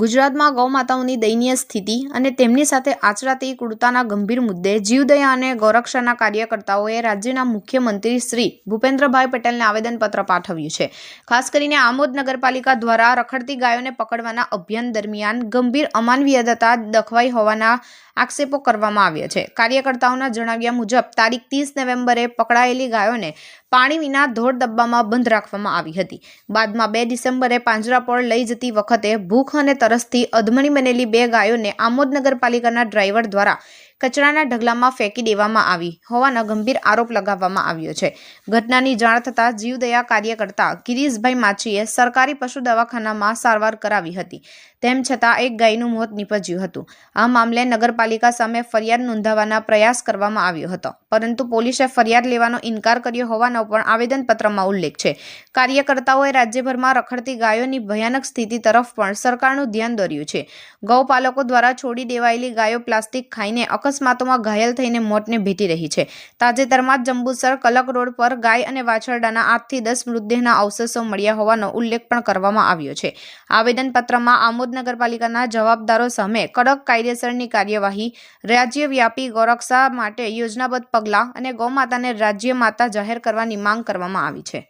ગુજરાતમાં ગૌમાતાઓની દયનીય સ્થિતિ અને તેમની સાથે આચરાતી કુડતાના ગંભીર મુદ્દે જીવદયા અને ગૌરક્ષાના કાર્યકર્તાઓએ રાજ્યના મુખ્યમંત્રી શ્રી ભૂપેન્દ્રભાઈ પટેલને આવેદનપત્ર પાઠવ્યું છે. ખાસ કરીને આમોદ નગરપાલિકા દ્વારા રખડતી ગાયોને પકડવાના અભિયાન દરમિયાન ગંભીર અમાનવીયતા દખવાઈ હોવાના આક્ષેપો કરવામાં આવ્યા છે. કાર્યકર્તાઓના જણાવ્યા મુજબ, તારીખ ત્રીસ નવેમ્બરે પકડાયેલી ગાયોને પાણી વિના ધોળ ડબ્બામાં બંધ રાખવામાં આવી હતી. બાદમાં બે ડિસેમ્બરે પાંજરાપોળ લઈ જતી વખતે ભૂખ અને તરસથી અધમણી બનેલી બે ગાયોને આમોદ નગરપાલિકાના ડ્રાઈવર દ્વારા કચરાના ઢગલામાં ફેંકી દેવામાં આવી હોવાનો ગંભીર આરોપ લગાવવામાં આવ્યો છે. ઘટનાની જાણ થતાં જીવદયા કાર્યકર્તા ગિરીશભાઈ માછીએ સરકારી પશુ દવાખાનામાં સારવાર કરાવી હતી. તેમ છતાં એક ગાયનું મોત નીપજ્યું હતું. આ મામલે નગરપાલિકા સામે ફરિયાદ નોંધાવવાના પ્રયાસ કરવામાં આવ્યો હતો. પરંતુ પોલીસે ફરિયાદ લેવાનો ઇનકાર કર્યો હોવાનો પણ આવેદનપત્રમાં ઉલ્લેખ છે. કાર્યકર્તાઓએ રાજ્યભરમાં રખડતી ગાયોની ભયાનક સ્થિતિ તરફ પણ સરકારનું ધ્યાન દોર્યું છે. ગૌપાલકો દ્વારા છોડી દેવાયેલી ગાયો પ્લાસ્ટિક ખાઈને અકસ્માતોમાં ઘાયલ થઈને મોતને ભેટી રહી છે. તાજેતરમાં જ જંબુસર કલક રોડ પર ગાય અને વાછરડાના આઠથી દસ મૃતદેહના અવશેષો મળ્યા હોવાનો ઉલ્લેખ પણ કરવામાં આવ્યો છે. આવેદનપત્રમાં આમોદ નગરપાલિકાના જવાબદારો સામે કડક કાયદેસરની કાર્યવાહી, રાજ્યવ્યાપી ગૌરક્ષા માટે યોજનાબદ્ધ પગલાં અને ગૌમાતાને રાજ્ય માતા જાહેર કરવાની માંગ કરવામાં આવી છે.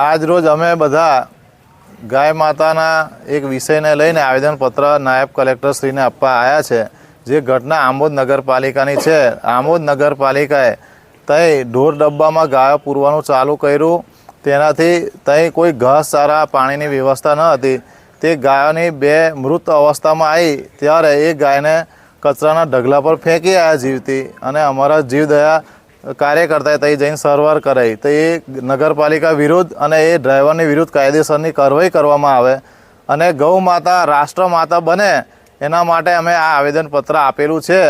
આજ રોજ અમે બધા ગાય માતાના એક વિષયને લઈને આવેદનપત્ર નાયબ કલેક્ટરશ્રીને આપવા આવ્યા છે. જે ઘટના આમોદ નગરપાલિકાની છે, આમોદ નગરપાલિકાએ તઈ ઢોર ડબ્બામાં ગાયો પૂરવાનું ચાલુ કર્યું. તેનાથી તઈ કોઈ ઘાસ, ચારા, પાણીની વ્યવસ્થા ન હતી. તે ગાયોની બે મૃત અવસ્થામાં આવી ત્યારે એ ગાયને કચરાના ઢગલા પર ફેંકી આવ્યા જીવતી અને અમારા જીવદયા કાર્યકર્તાએ તઈ જઈને સારવાર કરાઈ. તો એ નગરપાલિકા વિરુદ્ધ અને એ ડ્રાઈવરની વિરુદ્ધ કાયદેસરની કાર્યવાહી કરવામાં આવે અને ગૌ માતા રાષ્ટ્ર માતા બને. એના માટે અમે આ આવેદનપત્ર આપેલું છે.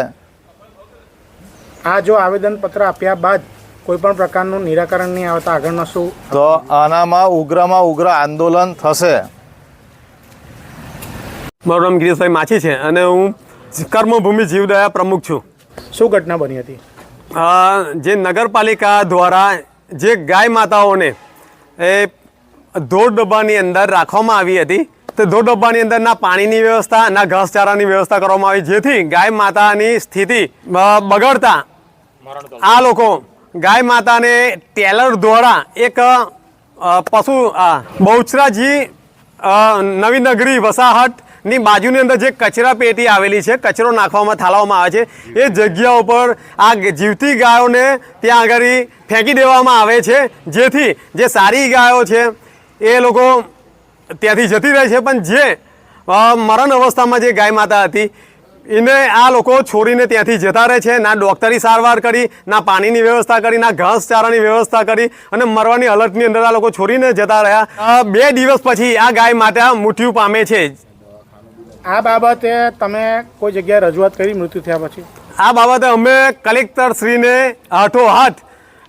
આ જો આવેદનપત્ર આપ્યા બાદ કોઈ પણ પ્રકારનું નિરાકરણ નહીં આવતા આગળનો શું? તો આનામાં ઉગ્રમાં ઉગ્ર આંદોલન થશે. મારું નામ ગિરીશભાઈ માછી છે અને હું કર્મભૂમિ જીવદયા પ્રમુખ છું. શું ઘટના બની હતી? જે નગરપાલિકા દ્વારા જે ગાય માતાઓને એ ધોળ ડબ્બાની અંદર રાખવામાં આવી હતી તે દો ડબ્બાની અંદર ના પાણીની વ્યવસ્થા, ના ઘાસચારાની વ્યવસ્થા કરવામાં આવી, જેથી ગાય માતાની સ્થિતિ બગડતા આ લોકો ગાય માતાને ટેલર દ્વારા એક પશુ બહુચરાજી નવી નગરી વસાહતની બાજુની અંદર જે કચરા પેટી આવેલી છે, કચરો નાખવામાં, થાળવામાં આવે છે, એ જગ્યા ઉપર આ જીવતી ગાયોને ત્યાં આગળ ફેંકી દેવામાં આવે છે, જેથી જે સારી ગાયો છે, એ લોકો ત્યાંથી જતી રહે છે પણ જે મરણ અવસ્થામાં જે ગાય માતા હતી એને આ લોકો છોડીને ત્યાંથી જતા રહે છે ના ડૉક્ટરી સારવાર કરી ના પાણીની વ્યવસ્થા કરી ના ઘાસ ચારાની વ્યવસ્થા કરી અને મરવાની હાલતની અંદર આ લોકો છોડીને જતા રહ્યા. બે દિવસ પછી આ ગાય માતા મૃત્યુ પામે છે. આ બાબતે તમે કોઈ જગ્યાએ રજૂઆત કરી મૃત્યુ થયા પછી? આ બાબતે અમે કલેક્ટર શ્રીને હાથો હાથ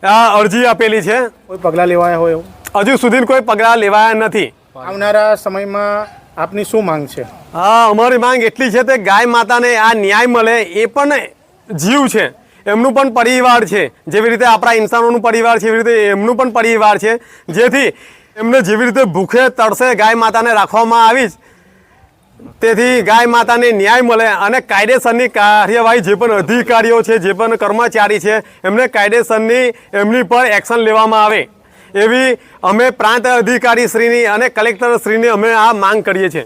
આ અરજી આપેલી છે. કોઈ પગલાં લેવાયા હોય એવું? હજુ સુધી કોઈ પગલાં લેવાયા નથી. આવનારા સમયમાં આપની શું માંગ છે? હા, અમારી માંગ એટલી છે કે ગાય માતાને આ ન્યાય મળે એ પણ જીવ છે. એમનું પણ પરિવાર છે. જેવી રીતે આપણા ઇન્સાનોનું પરિવાર છે, એવી રીતે એમનું પણ પરિવાર છે. જેથી એમને જેવી રીતે ભૂખે તળસે ગાય માતાને રાખવામાં આવી તેથી ગાય માતાને ન્યાય મળે અને કાયદેસરની કાર્યવાહી જે પણ અધિકારીઓ છે, જે પણ કર્મચારી છે, એમને કાયદેસરની એમની પર એક્શન લેવામાં આવે. એવી અમે પ્રાંત અધિકારી શ્રીની અને કલેક્ટર શ્રીની અમે આ માંગ કરીએ છીએ.